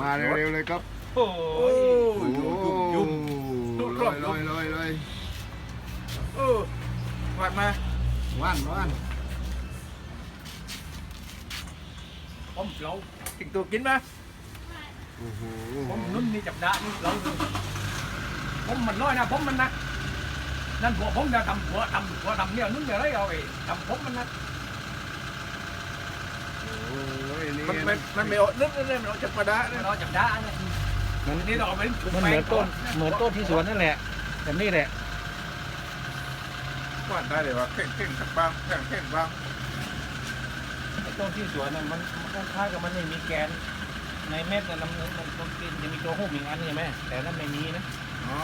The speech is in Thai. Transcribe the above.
มาเร็วๆเลยครับ โอ้โอ้ยโอ้ยยุ่มยุ่มลอยลอยลอยลอยเออวาดมาว่านว่านผมเรากินตัวกินมาโอ้โหผมนุ่นนี่จับดานี่เราผมมันน้อยนะผมมันนะนั่นผัวผมจะทำผัวทำผัวทำเนี่ยนุ่นเนี่ยอะไรเอาไอ้ทำผมมันนะ โอ้ยนี่ มันมันมันไม่อดนึกเลยมันออกจากกระดาษเลยเราจับดาเนี่ยมันนี่เราเอาไปมันเหมือนต้นเหมือนต้นที่สวนนั่นแหละแบบนี้แหละวาดได้เลยว่าเข่งเข่งสักบ้างเข่งเข่งบ้างไอ้ต้นที่สวนน่ะมันมันคล้ายๆกับมันไม่มีแกน ในเม็ดน่ะมันมันมันมันจะมีตัวหุ้มอีกอันใช่ไหมแต่นั่นไม่มีนะอ๋อ